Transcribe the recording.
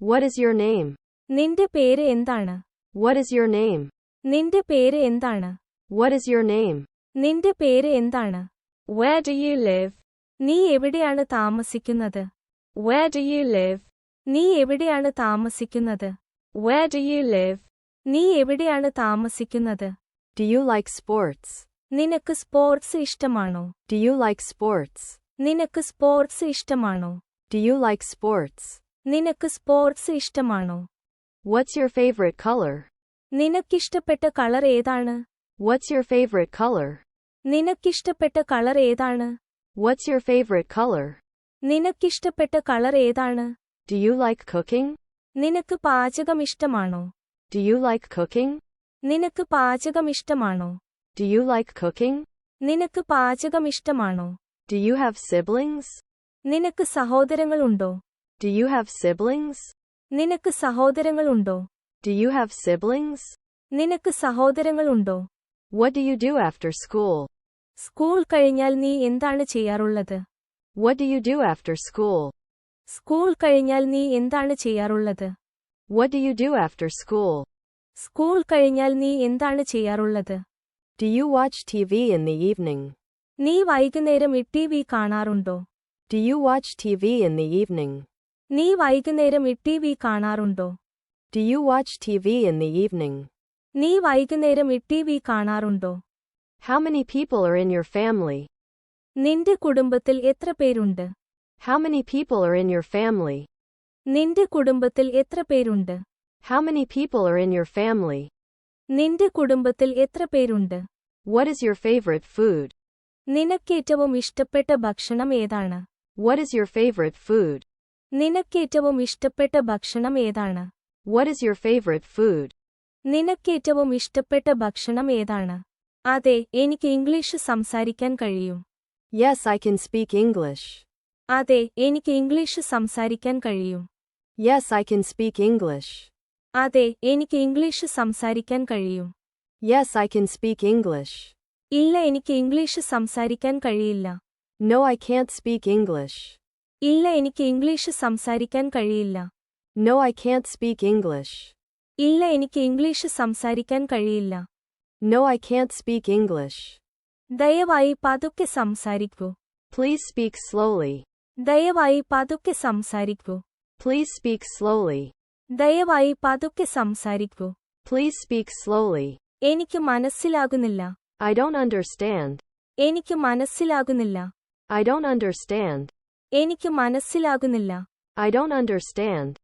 What is your name? നിന്റെ പേര് എന്താണ് What is your name? നിന്റെ പേര് എന്താണ് What is your name? നിന്റെ പേര് എന്താണ് Where do you live? നീ എവിടെയാണ് താമസിക്കുന്നത് Where do you live? നീ എവിടെയാണ് താമസിക്കുന്നത് Where do you live? നീ എവിടെയാണ് താമസിക്കുന്നത് Do you like sports? നിനക്ക് സ്പോർട്സ് ഇഷ്ടമാണോ Do you like sports? നിനക്ക് സ്പോർട്സ് ഇഷ്ടമാണോ Do you like sports? നിനക്ക് സ്പോർട്സ് ഇഷ്ടമാണോ? വാട്ട്സ് യുവർ ഫേവറേറ്റ് കളർ നിനക്കിഷ്ടപ്പെട്ട കളർ ഏതാണ്? വാട്ട്സ് യുവർ ഫേവറേറ്റ് കളർ നിനക്കിഷ്ടപ്പെട്ട കളർ ഏതാണ്? വാട്ട്സ് യുവർ ഫേവറേറ്റ് കളർ നിനക്കിഷ്ടപ്പെട്ട കളർ ഏതാണ്? ഡു യു ലൈക്ക് കുക്കിംഗ് നിനക്ക് പാചകം ഇഷ്ടമാണോ? ഡു യു ലൈക്ക് കുക്കിംഗ് നിനക്ക് പാചകം ഇഷ്ടമാണോ? ഡു യു ലൈക്ക് കുക്കിംഗ് നിനക്ക് പാചകം ഇഷ്ടമാണോ? ഡു യു ഹാവ് സിബ്ലിംഗ്സ് നിനക്ക് സഹോദരങ്ങളുണ്ടോ? Do you have siblings? നിനക്ക് സഹോദരങ്ങളുണ്ടോ Do you have siblings? നിനക്ക് സഹോദരങ്ങളുണ്ടോ What do you do after school? School കഴിഞ്ഞാൽ നീ എന്താണ് ചെയ്യാറുള്ളത് What do you do after school? School കഴിഞ്ഞാൽ നീ എന്താണ് ചെയ്യാറുള്ളത് What do you do after school? School കഴിഞ്ഞാൽ നീ എന്താണ് ചെയ്യാറുള്ളത് Do you watch TV in the evening? നീ വൈകുന്നേരം ടി വി കാണാറുണ്ടോ Do you watch TV in the evening? നീ വൈകുന്നേരം ടി വി കാണാറുണ്ടോ Do you watch TV in the evening? നീ വൈകുന്നേരം ടി വി കാണാറുണ്ടോ How many people are in your family? നിന്റെ കുടുംബത്തിൽ എത്ര പേരുണ്ട് How many people are in your family? നിന്റെ കുടുംബത്തിൽ എത്ര പേരുണ്ട് How many people are in your family? നിന്റെ കുടുംബത്തിൽ എത്ര പേരുണ്ട് What is your favorite food? നിനക്കേറ്റവും ഇഷ്ടപ്പെട്ട ഭക്ഷണം ഏതാണ് What is your favorite food? നിനക്കേറ്റവും ഇഷ്ടപ്പെട്ട ഭക്ഷണം ഏതാണ്? What is your favorite food നിനക്കേറ്റവും ഇഷ്ടപ്പെട്ട ഭക്ഷണം ഏതാണ്? അതെ എനിക്ക് ഇംഗ്ലീഷ് സംസാരിക്കാൻ കഴിയും. Yes I can speak English അതെ എനിക്ക് ഇംഗ്ലീഷ് സംസാരിക്കാൻ കഴിയും. Yes I can speak English അതെ എനിക്ക് ഇംഗ്ലീഷ് സംസാരിക്കാൻ കഴിയും. Yes I can speak English ഇല്ല എനിക്ക് ഇംഗ്ലീഷ് സംസാരിക്കാൻ കഴിയില്ല. No I can't speak English. ഇല്ല എനിക്ക് ഇംഗ്ലീഷ് സംസാരിക്കാൻ കഴിയില്ല. No I can speak English ഇല്ല എനിക്ക് ഇംഗ്ലീഷ് സംസാരിക്കാൻ കഴിയില്ല. No I can speak English ദയവായി പതുക്കെ സംസാരിക്കൂ. പ്ലീസ് സ്പീക്ക് സ്ലോലി ദയവായി പതുക്കെ സംസാരിക്കൂ. പ്ലീസ് സ്പീക്ക് സ്ലോലി ദയവായി പതുക്കെ സംസാരിക്കൂ. പ്ലീസ് സ്പീക്ക് സ്ലോലി എനിക്ക് മനസ്സിലാകുന്നില്ല. ഐ ഡോണ്ട് അണ്ടർസ്റ്റാൻഡ് എനിക്ക് മനസ്സിലാകുന്നില്ല. ഐ ഡോണ്ട് അണ്ടർസ്റ്റാൻഡ് എനിക്ക് മനസ്സിലാകുന്നില്ല. I don't understand